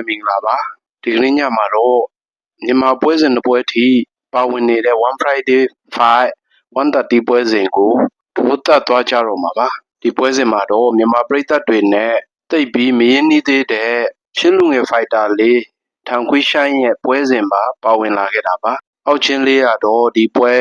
ပဲမင်္ဂလာပါဒီကနေ့ညမှာတော့မြန်မာပွဲစဉ်တစ်ပွဲထိပါဝင်နေတဲ့ One Friday Fight 130ပွဲစဉ်ကိုထိုးသက်သွားကြတော့မှာပါဒီပွဲစဉ်မှာတော့မြန်မာပြည်သက်တွေနဲ့တိတ်ပြီးမရင်းနှီးသေးတဲ့ချင်းလူငယ်ဖိုက်တာလေးထန်ခွေးရှိုင်းရဲ့ပွဲစဉ်မှာပါဝင်လာခဲ့တာပါအောက်ချင်းလေးကတော့ဒီပွဲ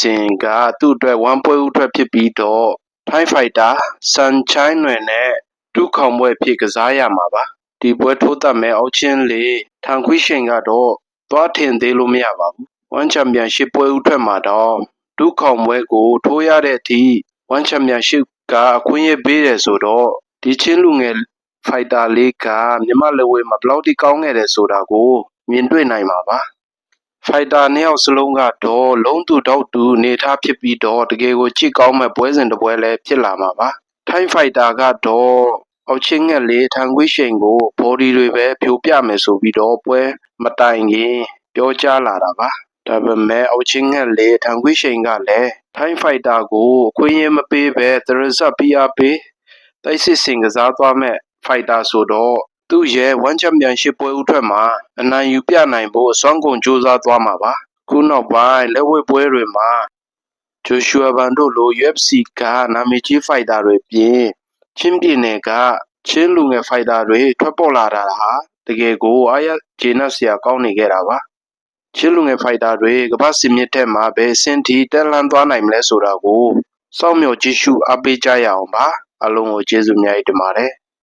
စဉ်ကသူ့အတွက်ဝမ်းပွဲဥထွက်ဖြစ်ပြီးတော့ထိုင်းဖိုက်တာစန်ချိုင်းနယ်နဲ့ဒုခေါင်ပွဲဖြစ်ကစားရမှာပါ ဒီပွဲထိုးသက်မဲ့အောက်ချင်းလေးထန်ခွေးရှိန်ကတော့သွားထင်သေးလို့မရပါဘူးဝမ်ချန်ပီယံရှစ်ပွဲဥထွက်မှာတော့ဒုခေါင်ပွဲကိုထိုးရတဲ့အထိဝမ်ချန်ပီယံရှစ်ကအခွင့်အရေးပေးတယ်ဆိုတော့ဒီချင်းလူငယ်ဖိုက်တာလေးကမြန်မာလက်ဝဲမှာဘယ်လောက်ထိကောင်းခဲ့တယ်ဆိုတာကိုမြင်တွေ့နိုင်မှာပါဖိုက်တာနှစ်ယောက်စလုံးကတော့လုံးသူတောက်သူနေထားဖြစ်ပြီးတော့တကယ်ကိုကြည့်ကောင်းမဲ့ပွဲစဉ်တစ်ပွဲလည်းဖြစ်လာမှာပါထိုင်းဖိုက်တာကတော့ အောက်ချင်းငက်လေးထန်ခွေးရှိန်ကို body တွေပဲဖြိုပြမယ်ဆိုပြီးတော့ပွဲမတိုင်ခင်ပြောကြားလာတာပါဒါပေမဲ့အောက်ချင်းငက်လေးထန်ခွေးရှိန်ကလည်းထိုင်းဖိုက်တာကိုအခွင့်အရေးမပေးပဲသရဇတ် PRP တိုက်စစ်စင်ကစားသွားမဲ့ဖိုက်တာဆိုတော့သူ့ရဲ့ဝမ်ချန်ပီယံရှစ်ပွဲဥထွက်မှာအနိုင်ယူပြနိုင်ဖို့အစွမ်းကုန်ကြိုးစားသွားမှာပါခုနောက်ပိုင်းလက်ဝဲပွဲတွေမှာဂျိုရှူအာဗန်တို့လို UFC ကနာမည်ကြီးဖိုက်တာတွေပြင် ချင်းပြည်နယ်က ချင်းလူငယ်ဖိုက်တာတွေ ထွက်ပေါ်လာတာဟာ တကယ်ကို အားရကျေနပ်စရာ ကောင်းနေခဲ့တာပါ ချင်းလူငယ်ဖိုက်တာတွေ ကမ္ဘာစင်မြင့်ထက်မှာပဲစင်တီတက်လန်းသွားနိုင်မလဲဆိုတာကို စောင့်မျှော်ကြည့်ရှုအားပေးကြရအောင်ပါအလုံးကို ကျေးဇူးအများကြီးတင်ပါတယ်